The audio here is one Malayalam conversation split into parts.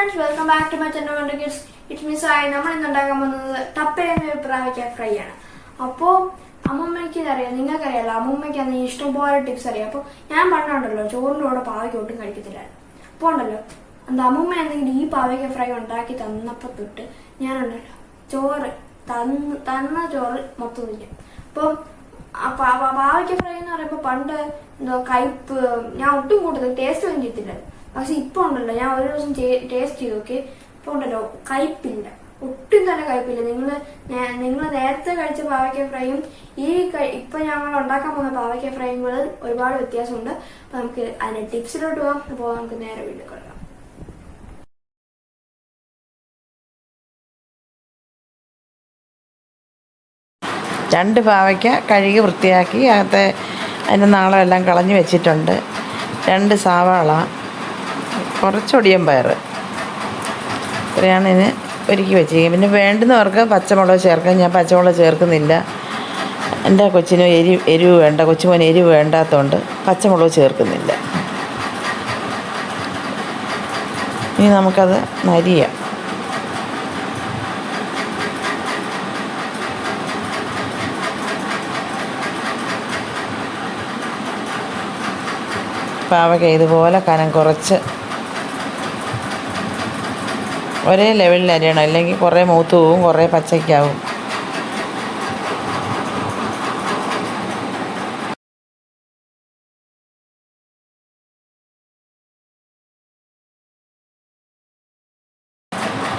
Friends welcome back to my Chennai wonder kids it means ആയി നമ്മൾ ഇന്ന് ഉണ്ടാക്കാൻ പോകുന്നത് തപ്പേന്ന് ഒരു പ്രാവിക്ക ഫ്രൈ ആണ്. അപ്പോൾ അമ്മമ്മയ്ക്ക് അറിയാം നിങ്ങൾക്കറിയാലോ അമ്മമ്മയ്ക്ക് അന്ന് ഇഷ്ടംപോലെ ടിപ്സ് അറിയാം. അപ്പോൾ ഞാൻ പണ്ടുണ്ടല്ലോ ചോറിന്റെ കൂടെ പാവയ്ക്ക് ഒട്ടും കഴിക്കത്തില്ലായിരുന്നു അപ്പോൾ ഉണ്ടല്ലോ എന്താ അമ്മമ്മ എന്തെങ്കിലും ഈ പാവയ്ക്ക ഫ്രൈ ഉണ്ടാക്കി തന്നപ്പോൾ തൊട്ട് ഞാനുണ്ടല്ലോ ചോറ് തന്ന് തന്ന ചോറ് മൊത്തം നിൽക്കും അപ്പം ആ പാ- പാ- പാവയ്ക്ക ഫ്രൈ എന്ന് പറയുമ്പോൾ പണ്ട് എന്തോ കയ്പ്പ് ഞാൻ ഒട്ടും കൂടുതൽ ടേസ്റ്റ് ഒന്നും ചെയ്തില്ല പക്ഷെ ഇപ്പൊ ഉണ്ടല്ലോ ഞാൻ ഒരു ദിവസം ടേസ്റ്റ് ചെയ്ത് നോക്കി. ഇപ്പൊ ഉണ്ടല്ലോ കയ്പില്ല ഒട്ടും തന്നെ കയ്പില്ല നിങ്ങൾ നിങ്ങൾ നേരത്തെ കഴിച്ച പാവയ്ക്ക ഫ്രൈയും ഈ ഇപ്പൊ ഞങ്ങൾ ഉണ്ടാക്കാൻ പോകുന്ന പാവയ്ക്ക ഫ്രൈയും കൂടെ ഒരുപാട് വ്യത്യാസമുണ്ട്. അപ്പൊ നമുക്ക് അതിന്റെ ടിപ്സിലോട്ട് പോകാം അപ്പോൾ നമുക്ക് നേരെ വീട്ടിൽ കൊടുക്കാം. രണ്ട് പാവയ്ക്ക കഴുകി വൃത്തിയാക്കി. അകത്തെ അതിന്റെ നാളമെല്ലാം കളഞ്ഞു വെച്ചിട്ടുണ്ട്. രണ്ട് സവാള. കുറച്ചൊടിയൻ പയർ. ഇത്രയാണ് ഇതിന് ഒരുക്കി വെച്ചിരിക്കുന്നത്. പിന്നെ വേണ്ടുന്നവർക്ക് പച്ചമുളക് ചേർക്കാം. ഞാൻ പച്ചമുളക് ചേർക്കുന്നില്ല. എന്റെ കൊച്ചിന് എരി എരിവ് വേണ്ട. കൊച്ചുമോൻ എരിവ് വേണ്ടാത്തതുകൊണ്ട് പച്ചമുളക് ചേർക്കുന്നില്ല. ഇനി നമുക്കത് നരിയാം. പാവയ്ക്ക ഇതുപോലെ കനം കുറച്ച് ഒരേ ലെവലിൽ അരിയണം. അല്ലെങ്കിൽ കുറേ മൂത്ത് പോവും കുറേ പച്ചയ്ക്കാവും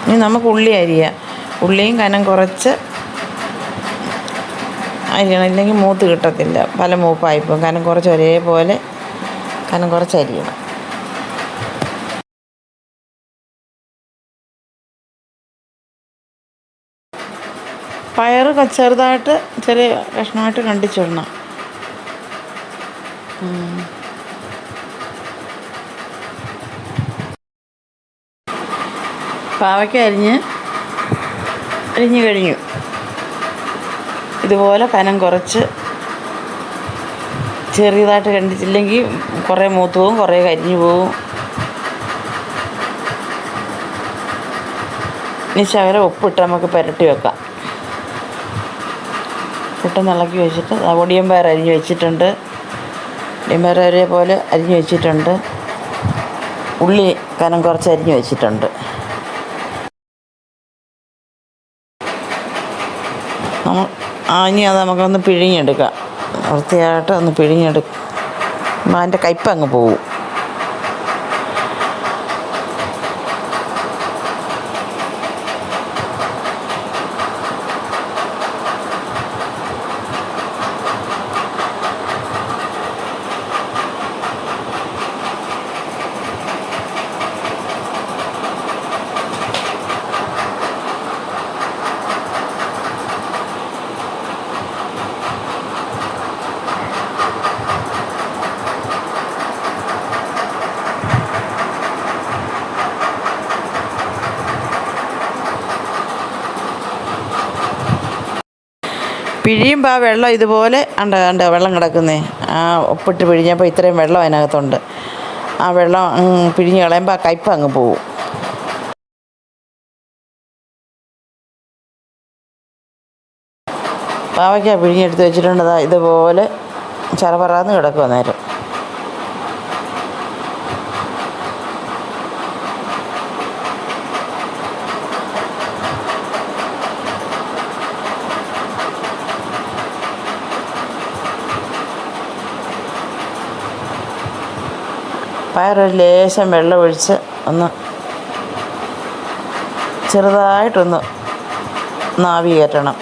ഇനി നമുക്ക് ഉള്ളി അരിയാം. ഉള്ളിയും കനം കുറച്ച് അരിയണം. ഇല്ലെങ്കിൽ മൂത്ത് കിട്ടത്തില്ല. പല മൂപ്പായിപ്പോൾ കനം കുറച്ച് ഒരേപോലെ കനം കുറച്ച് അരിയണം. പയർ ചെറുതായിട്ട് ചെറിയ കഷ്ണമായിട്ട് കണ്ടിച്ചിടണം. പാവയ്ക്ക അരിഞ്ഞ് അരിഞ്ഞ് കഴിഞ്ഞു. ഇതുപോലെ കനം കുറച്ച് ചെറിയതായിട്ട് കണ്ടിച്ചില്ലെങ്കിൽ കുറേ മൂത്ത് പോവും കുറേ കരിഞ്ഞു പോവും. ഇനി ശകലം ഉപ്പിട്ട് നമുക്ക് പുരട്ടി വെക്കാം. ഉപ്പിട്ടൊന്ന് ഇളക്കി വെച്ചിട്ട് ഒടിയം പയർ അരിഞ്ഞ് വെച്ചിട്ടുണ്ട്. ഒടിയൻ പയർ ഒരേ പോലെ അരിഞ്ഞ് വെച്ചിട്ടുണ്ട്. ഉള്ളി കനം കുറച്ച് അരിഞ്ഞ് വെച്ചിട്ടുണ്ട്. നമ്മൾ ഇനി അത് നമുക്കൊന്ന് പിഴിഞ്ഞെടുക്കാം. വൃത്തിയായിട്ട് ഒന്ന് പിഴിഞ്ഞെടുക്കും അതിന്റെ കയ്പ് അങ്ങ് പോവും. പിഴിയുമ്പോൾ ആ വെള്ളം ഇതുപോലെ ഉണ്ട് ഉണ്ട് വെള്ളം കിടക്കുന്നേ. ആ ഒപ്പിട്ട് പിഴിഞ്ഞപ്പോൾ ഇത്രയും വെള്ളം അതിനകത്തുണ്ട്. ആ വെള്ളം പിഴിഞ്ഞ് കളയുമ്പോൾ ആ കയ്പ് അങ്ങ് പോവും. പാവയ്ക്ക പിഴിഞ്ഞെടുത്ത് വെച്ചിട്ടുണ്ട്. ഇതുപോലെ ചറപറാന്ന് കിടക്കും നേരം. പയറൊരു ലേശം വെള്ളമൊഴിച്ച് ഒന്ന് ചെറുതായിട്ടൊന്ന് നാവി കയറ്റണം.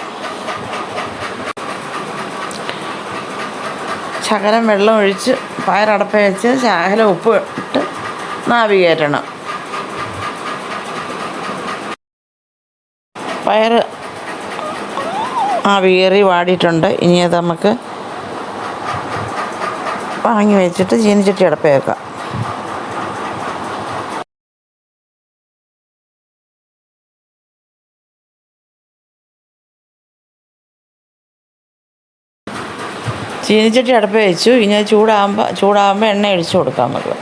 ശകലം വെള്ളം ഒഴിച്ച് പയറടപ്പ വെച്ച് ശകലം ഉപ്പ് ഇട്ട് നാവി കയറ്റണം. പയർ ആ കയറി വാടിയിട്ടുണ്ട്. ഇനി അത് നമുക്ക് വാങ്ങി വെച്ചിട്ട് ചീനിച്ചട്ടി അടപ്പ വെക്കാം. ചീനിച്ചട്ടി അടുപ്പ് വെച്ചു. ഇനി ചൂടാകുമ്പോൾ ചൂടാകുമ്പോൾ എണ്ണ അഴിച്ചു കൊടുക്കാൻ നമുക്ക്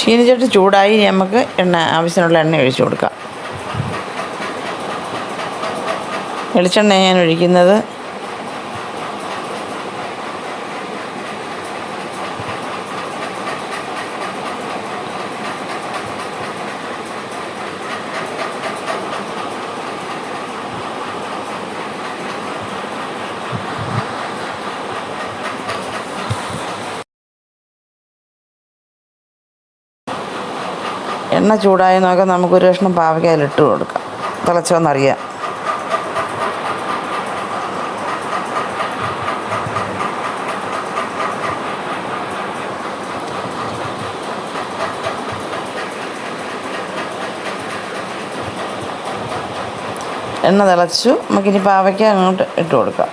ചീനിച്ചട്ടി ചൂടായി. നമുക്ക് എണ്ണ ആവശ്യത്തിനുള്ള എണ്ണ ഒഴിച്ചു കൊടുക്കാം. വെളിച്ചെണ്ണ ഞാൻ ഒഴിക്കുന്നത്. എണ്ണ ചൂടായി നോക്കാൻ നമുക്കൊരു കഷ്ണം പാവയ്ക്ക അതിലിട്ട് കൊടുക്കാം. തിളച്ചോന്നറിയാം. എണ്ണ തിളച്ചു. നമുക്കിനി പാവയ്ക്ക അങ്ങോട്ട് ഇട്ട് കൊടുക്കാം.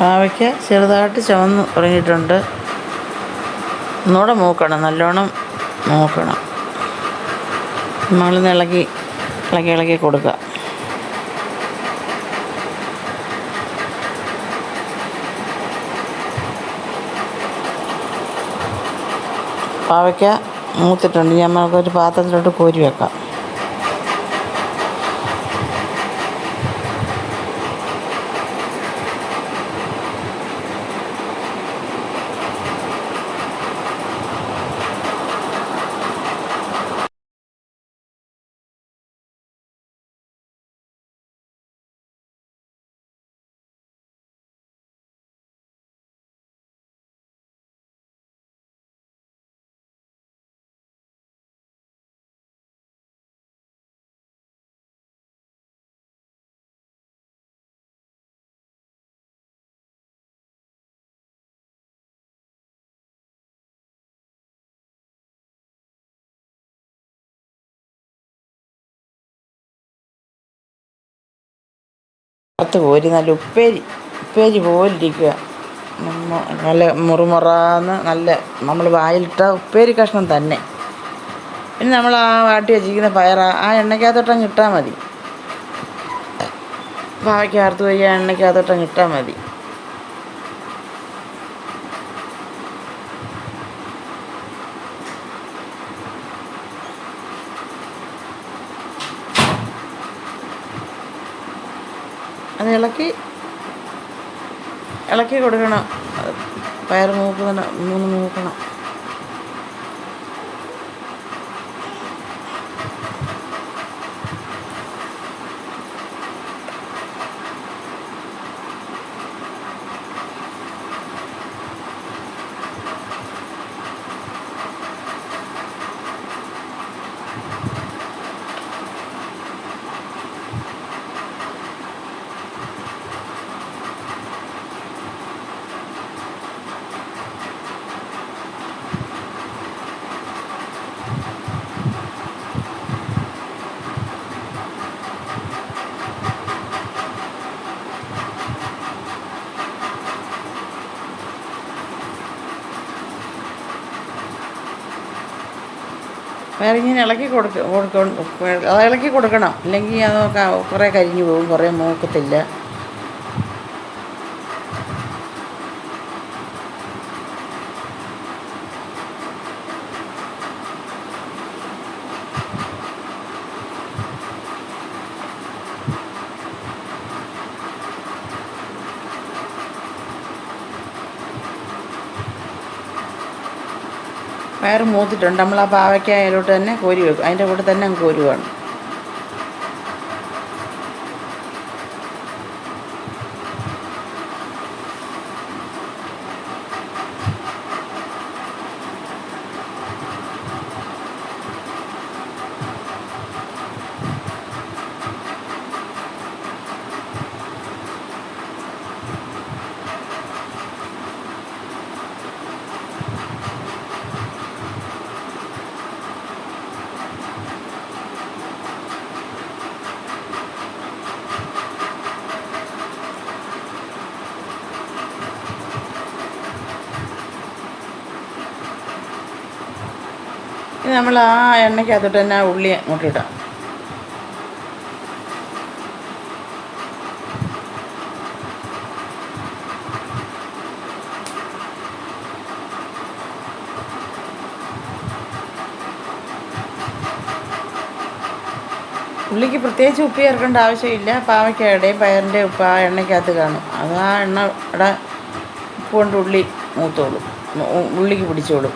പാവയ്ക്ക ചെറുതായിട്ട് ചുവന്ന് തുടങ്ങിയിട്ടുണ്ട്. ഒന്നുകൂടെ മൂക്കണം നല്ലോണം മൂക്കണം നമ്മളിന്ന് ഇളക്കി ഇളക്കി ഇളക്കി കൊടുക്കുക. പാവയ്ക്ക മൂത്തിട്ടുണ്ട്. ഞാൻ നമുക്കൊരു പാത്രത്തിലോട്ട് കോരി വെക്കാം. പുറത്ത് കോരി നല്ല ഉപ്പേരി ഉപ്പേരി പോലിരിക്കുക നല്ല മുറുമുറാന്ന് നല്ല നമ്മൾ വായിലിട്ട ഉപ്പേരി കഷ്ണം തന്നെ. പിന്നെ നമ്മൾ ആ വാട്ടി വെച്ചിരിക്കുന്ന പയർ ആ- എണ്ണയ്ക്കകത്തോട്ടം ഇട്ടാൽ മതി. പാവയ്ക്ക് അറുത്ത് പോയി ആ എണ്ണയ്ക്കകത്തോട്ടങ്ങ് ഇട്ടാൽ മതി. അത് ഇളക്കി ഇളക്കി കൊടുക്കണം. പയർ മൂക്കുന്ന മൂന്ന് മൂക്കണം പയറിങ്ങനെ ഇളക്കി കൊടുക്ക കൊടുക്ക അത് ഇളക്കി കൊടുക്കണം. ഇല്ലെങ്കിൽ അത് കുറേ കരിഞ്ഞു പോകും കുറേ മൂക്കത്തില്ല. പയർ മൂത്തിട്ടുണ്ട്. നമ്മൾ ആ പാവയ്ക്കായാലോട്ട് തന്നെ കോരി വെക്കും. അതിന്റെ കൂടെ തന്നെ അങ്ങ് കോരുവാണ്. ഇനി നമ്മൾ ആ എണ്ണയ്ക്കകത്തോട്ട് തന്നെ ആ ഉള്ളി അങ്ങോട്ട് ഇടാം. ഉള്ളിക്ക് പ്രത്യേകിച്ച് ഉപ്പ് ചേർക്കേണ്ട ആവശ്യമില്ല. പാവയ്ക്കയുടെയും പയറിന്റെ ഉപ്പ് ആ എണ്ണയ്ക്കകത്ത് കാണും. അത് ആ എണ്ണ ഇവിടെ ഉപ്പ് കൊണ്ട് ഉള്ളി മൂത്തോളും. ഉള്ളിക്ക് പിടിച്ചോളും.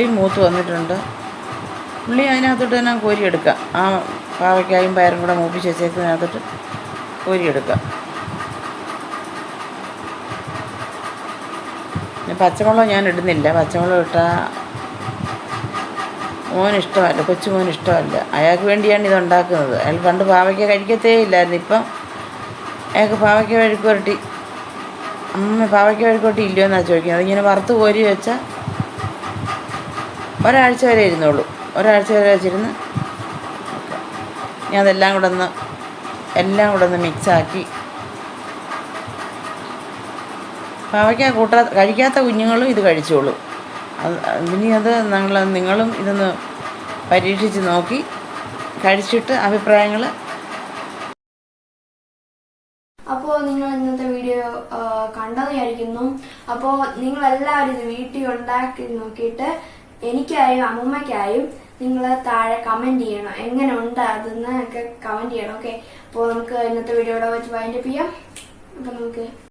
ഉള്ളി മൂത്ത് വന്നിട്ടുണ്ട്. ഉള്ളി അതിനകത്തോട്ട് തന്നെ കോരിയെടുക്കുക ആ പാവയ്ക്കായും പയറും കൂടെ മൂപ്പിച്ച് വെച്ചേക്കുന്നതിനകത്തോട്ട് കോരിയെടുക്കുക പച്ചമുളക് ഞാൻ ഇടുന്നില്ല. പച്ചമുളക് ഇട്ടാൽ മോൻ ഇഷ്ടമല്ല കൊച്ചുമോന് ഇഷ്ടമല്ല. അയാൾക്ക് വേണ്ടിയാണ് ഇത് ഉണ്ടാക്കുന്നത്. അയാൾ പണ്ട് പാവയ്ക്ക കഴിക്കത്തേ ഇല്ലായിരുന്നു. ഇപ്പം അയാൾക്ക് പാവയ്ക്ക വഴുക്കുരട്ടി അമ്മ പാവയ്ക്ക വഴുക്കുരട്ടി ഇല്ലയോ എന്നാണ് ചോദിക്കുന്നത്. അതിങ്ങനെ വറുത്ത് കോരി വെച്ചാൽ ഒരാഴ്ച വരെ ഇരുന്നോളൂ. ഒരാഴ്ച വരെ വെച്ചിരുന്ന് ഞാൻ അതെല്ലാം കൂടെ ഒന്ന് എല്ലാം കൂടെ ഒന്ന് മിക്സാക്കി. പാവയ്ക്ക കൂട്ടാ കഴിക്കാത്ത കുഞ്ഞുങ്ങളും ഇത് കഴിച്ചോളൂ. അത് ഇനി അത് നിങ്ങൾ നിങ്ങളും ഇതൊന്ന് പരീക്ഷിച്ച് നോക്കി കഴിച്ചിട്ട് അഭിപ്രായങ്ങൾ അപ്പോൾ നിങ്ങൾ ഇന്നത്തെ വീഡിയോ കണ്ടെന്ന് വിചാരിക്കുന്നു. അപ്പോൾ നിങ്ങൾ എല്ലാവരും ഇത് വീട്ടിൽ ഉണ്ടാക്കി നോക്കിയിട്ട് എനിക്കായും അമ്മൂമ്മയ്ക്കായും നിങ്ങൾ താഴെ കമന്റ് ചെയ്യണം. എങ്ങനെ ഉണ്ട് അതെന്ന് ഒക്കെ കമന്റ് ചെയ്യണം. ഓക്കെ അപ്പോൾ നമുക്ക് ഇന്നത്തെ വീഡിയോയുടെ വെച്ച് വൈൻഡപ്പ് ചെയ്യാം. അപ്പോൾ നമുക്ക്